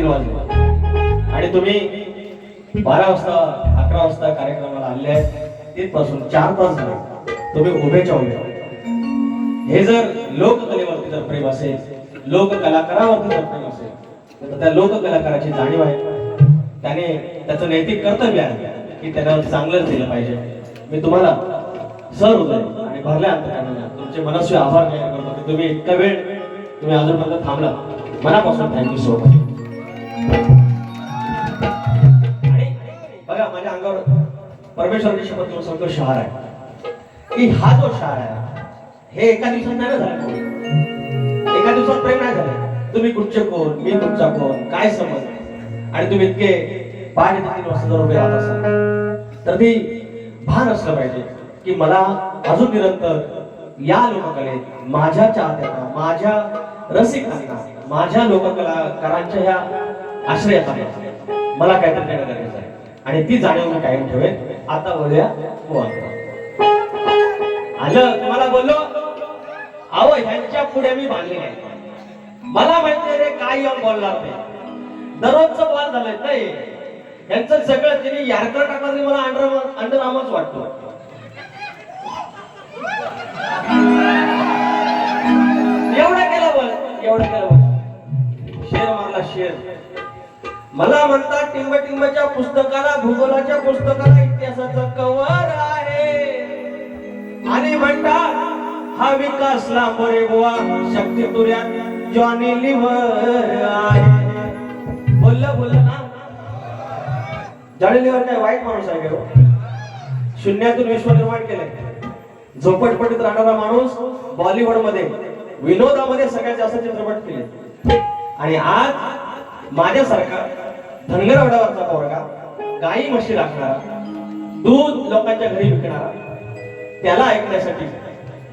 तीन वाजले आणि तुम्ही बारा वाजता अकरा वाजता कार्यक्रमाला आले आहेत. तिथपासून चार तास झाले. तुम्ही उभेच्या उभे. हे जर लोककलेवरती जर प्रेम असेल लोककलाकारावरती जर प्रेम असेल तर त्या लोक कलाकाराची जाणीव आहे. त्याने त्याचं नैतिक कर्तव्य आहे की त्याला चांगलंच दिलं पाहिजे. मी तुम्हाला सर होतो आणि भरल्या तुमचे मनस्वी आभार व्यक्त करतो की तुम्ही इतका वेळ तुम्ही अजूनपर्यंत थांबला मनापासून थँक्यू सो मच आणि बघा माझ्या अंगावर परमेश्वराची शपथ घेऊन सांगतो शहर आहे. की हा जो शहर आहे हे एका दिवसात नाही ना झालं. एका दिवसात प्रेम नाही झालं. तुम्ही कुठचे कोण मी तुमचा कोण काय समज आणि तुम्ही इतके पाच तीन वाजता जर उभे राहत असाल. तर ती भान असलं पाहिजे की मला अजून निरंतर या लोककले माझ्या चाहत्यांना माझ्या रसिकांना माझ्या लोककलाकारांच्या ह्या आश्रयात मला काहीतरी देणं गरजेचं आहे. आणि ती जाणीव मी कायम ठेवेन. आता बोलूया आलं तुम्हाला बोललो? अहो ह्यांच्या पुढे मी बांधले नाही. मला माहिती रे काय येऊन बोलणार ते. दररोजचं बॉल झालंय नाही. यांचं सगळं तिने यारकर टाकला तरी मला अंडर अंडरआर्मच वाटतो. एवढं केलं बस एवढं केलं बस शेर मारला शेर. मला म्हणतात टिंब टिंबच्या पुस्तकाला भूगोलाच्या पुस्तकाला इतिहासाचं कवर आहे. आणि म्हणतात हा विकास लांबरे बुवा शक्ती तुऱ्यात जॉनी लिव्हर आहे. बोल बोल ना? जॉनी लिव्हर काय वाईट माणूस आहे का शून्यातून विश्व निर्माण केलंय. झोपटपटीत राहणारा माणूस बॉलिवूडमध्ये विनोदामध्ये सगळ्यात जास्त चित्रपट केले. आणि आज माझ्यासारखा धनगर वडावरचा पोरगा गाई म्हशी राखणारा दूध लोकांच्या घरी विकणारा त्याला ऐकण्यासाठी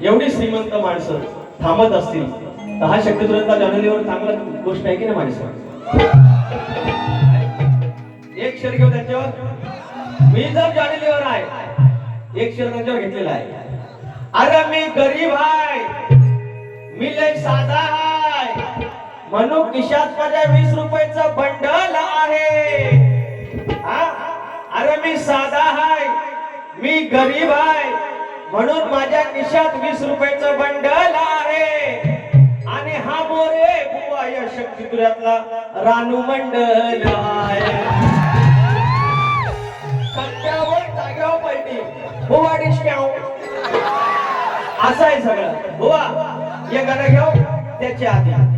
एवढी श्रीमंत माणसं थांबत असतील तर हा शक्तिदुरंता जाणवलीवर चांगला गोष्ट आहे की नाही माणसं? एक शेर घेऊ त्याच्यावर. मी जर जाणलीवर आहे एक शेर त्यांच्यावर घेतलेला आहे. अरे मी गरीब आहे. मी लय साधा आहे. म्हणून खिशात माझ्या वीस रुपयाचं बंडल आहे. हा? अरे मी साधा हाय मी गरीब आहे म्हणून माझ्या खिशात वीस रुपयाचं बंडल आहे. आणि हा मोरे बुवा या शक्तिपुरातला रानू मंडल आहे. सत्यावर जाग्यावर पलटी. बुवा डिस्काउंट हो. असं आहे सगळं. बुवा हे गाणं घेऊ हो, त्याच्या आधी.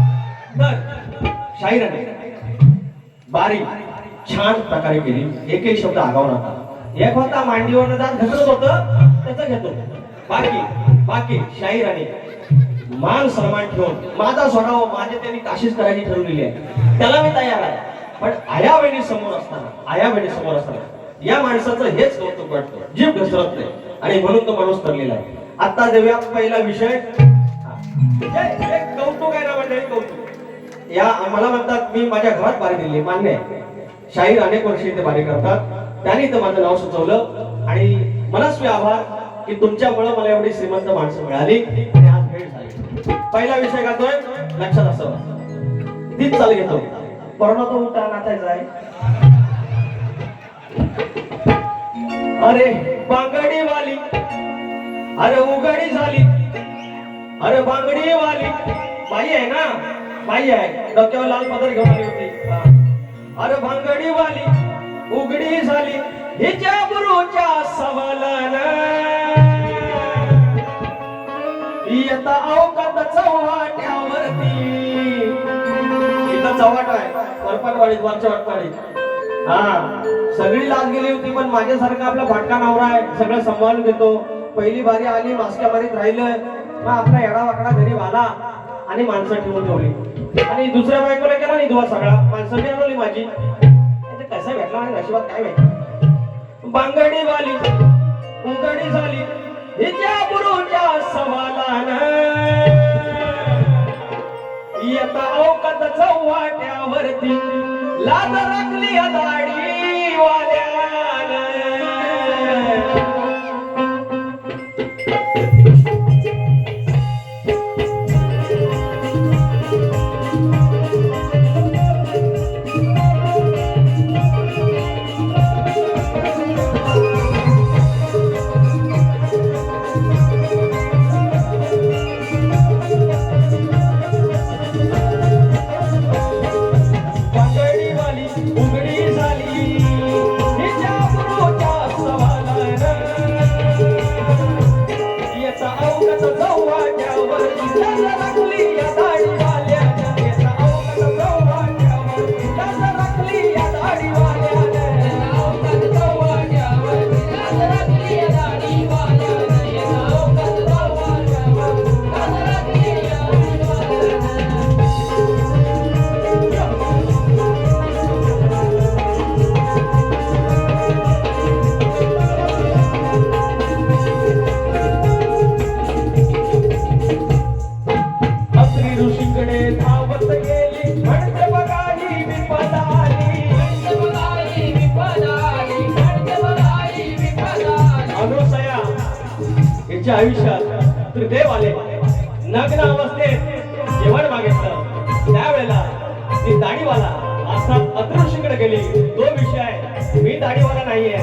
शाहिराने बारीक छान प्रकारे केली. एकही शब्द आगाव नव्हता एक होता मांडीवर जात घसरत होत त्याच घेतो. बाकी बाकी शाहिराने मान सन्मान ठेवून माझा स्वभाव माझे त्यांनी काशीच करायची ठरवलेली आहे. त्याला मी तयार आहे. पण आया बहिणी समोर असताना आया बहिणी समोर असताना या माणसाचं हेच कौतुक वाटतं. जीव घसरत नाही. आणि म्हणून तो माणूस ठरलेला आहे. आता देऊया पहिला विषय. कौतुक आहे ना म्हणजे कौतुक. या मला म्हणतात मी माझ्या घरात बारी दिली मान्य आहे. शाहीर अनेक वर्ष इथे बारी करतात. त्यांनी इथं माझं नाव सुचवलं. आणि मनस्वी आभार की तुमच्यामुळे मला एवढी श्रीमंत माणसं मिळाली आणि आज भेट झाली. पहिला विषय गातोय लक्षात असावं तीच चाल घेतो. परवा तो उठा नाचायचा आहे. अरे बांगडी वाली अरे उघडी झाली. अरे बांगडी वाली बाई आहे ना? बाई आहे. डोक्यावर लाल पदर घेऊन आली होती. अरे भांगडी वाली उघडी झाली. हिच्या गुरुच्या सवालान. येता अवकात चव्हाट्यावरती. इथं चव्हाट आहे. वरपाटवाडीत वरच्या वाटवाडीत हा. सगळी लाज गेली होती पण माझ्यासारखा आपला फाटका नवरा आहे. सगळं सांभाळून घेतो. पहिली बारी आली मास्क्या मारीत राहिलं. मग आपला एडा वाकडा घरी वाला आणि माणसं ठेवून ठेवली. आणि दुसऱ्या बायकोला केला नाही दुवा सगळा. माणसं बी माझी. ते कसं भेटला आणि नशिबात काय माहिती बांगडी वाली उंगडी झाली. हिच्या गुरुच्या सवालान येता अवकात चव्हाट्यावरती लाज राखली या दाढी वाल्यानं त्यांच्या आयुष्यात तर देव आले नग्न अवस्थेत जेवण मागितलं. त्यावेळेला ती दाढीवाला असा अतृषीकडे गेली. तो विषय आहे मी दाढीवाला नाहीये.